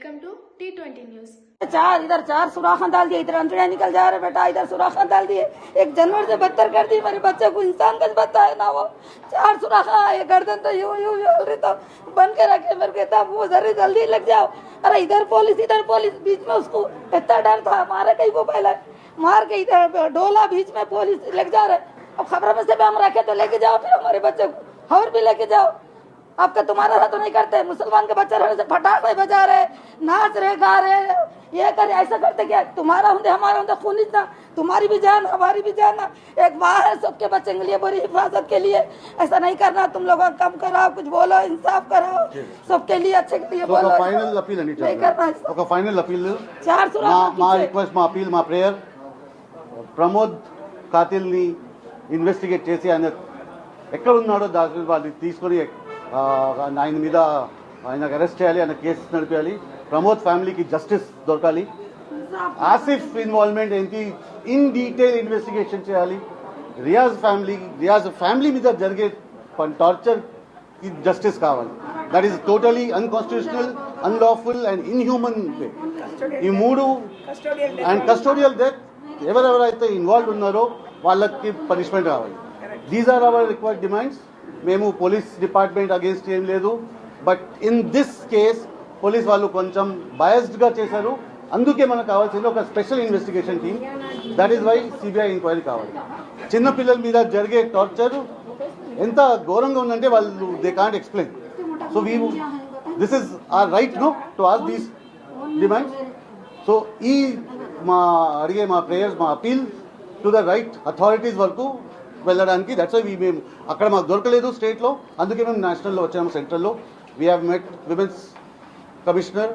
Welcome to T20 News. चार, इधर चार, सुराखा डाल दिए, इधर अंतड़िया निकल जा रहे बेटा, इधर सुराखा डाल दिए। एक जानवर से बदतर कर दी, मेरे बच्चे को इंसान का बच्चा है ना वो? चार सुराखा ये गर्दन तो यूँ यूँ यूँ रही तो बन के रखे मेरे कहता वो जरा जल्दी लग जाओ। अरे इधर पुलिस इधर पुलिस, बीच में उसको इतना डर था, मारे कहीं वो पहले। मार के इधर डोला बीच में पुलिस लग जा रहे। अब खबर में से हम रखे तो लेके जाओ फिर हमारे बच्चे को, और भी लेके जाओ। आपका तुम्हारा रहा तो नहीं करते मुसलमान के बच्चे रहने से फटाके बजा रहे नाच रहे गा रहे ये करे ऐसा करते क्या तुम्हारा होंगे हमारा होंगे खून इतना तुम्हारी भी जान हमारी भी जान एक माँ है सबके बच्चे के लिए बड़ी हिफाजत के लिए ऐसा नहीं करना तुम लोग कम कराओ कुछ बोलो इंसाफ कराओ सबके लिए अच्छे के लिए సో ఒక बोलो ఫైనల్ అపీల్ అండి नहीं करना ऐसा। ఒక ఫైనల్ అపీల్ चार మా सुराख మా पीछे। రిక్వెస్ట్ మా అపీల్ మా ప్రేయర్ ప్రమోద్ కాతిల్ని ఇన్వెస్టిగేట్ చేసి ఆయన ఎక్కడ ఉన్నాడో దాని వాళ్ళని తీసుకొని ఆ, ఆయన మీద ఆయనకు అరెస్ట్ చేయాలి ఆయన కేసు నడిపేయాలి. ప్రమోద్ ఫ్యామిలీకి జస్టిస్ దొరకాలి. ఆసిఫ్ ఇన్వాల్వ్మెంట్ ఏంటి? ఇన్ డీటెయిల్ ఇన్వెస్టిగేషన్ చేయాలి. రియాజ్ ఫ్యామిలీ రియాజ్ ఫ్యామిలీ మీద జరిగే టార్చర్ జస్టిస్ కావాలి. That is totally unconstitutional unlawful and inhuman way ఈ మూడు అండ్ కస్టోడియల్ డెత్ ఎవరెవరైతే ఇన్వాల్వ్ ఉన్నారో వాళ్ళకి పనిష్మెంట్ కావాలి these are our required demands మేము పోలీస్ డిపార్ట్మెంట్ అగేన్స్ట్ ఏం లేదు. But in this case police వాళ్ళు కొంచెం బయస్డ్గా చేశారు. అందుకే మనకు కావాల్సింది ఒక special investigation team. That is why CBI enquiry కావాలి. చిన్నపిల్లల మీద జరిగే టార్చర్ ఎంత ఘోరంగా ఉందంటే వాళ్ళు they can't explain so we this is our right no to us these demands so ఈ మా అడిగే మా ప్రేయర్స్ మా appeal to the right authorities వరకు వెళ్ళడానికి. దట్స్ వై మేము అక్కడ మాకు దొరకలేదు స్టేట్లో. అందుకే మేము నేషనల్లో వచ్చాము సెంట్రల్లో. We have met women's commissioner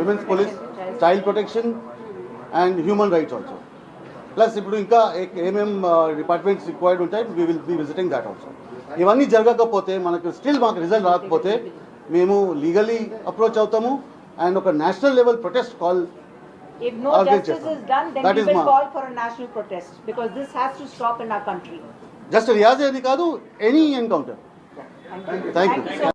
women's police child protection and human rights also plus ఇప్పుడు ఇంకా ఏమేం uh, డిపార్ట్మెంట్స్ రిక్వైర్డ్ ఉంటాయి we will be visiting that also ఇవన్నీ జరగకపోతే మనకు స్టిల్ మాకు రిజల్ట్ రాకపోతే మేము లీగలీ అప్రోచ్ అవుతాము. అండ్ ఒక national level protest call If no justice is done, then that we will call for a national protest because this has to stop in our country. Just Riyaz Nikadu, any encounter. Thank you. Thank you. Thank you. Thank you.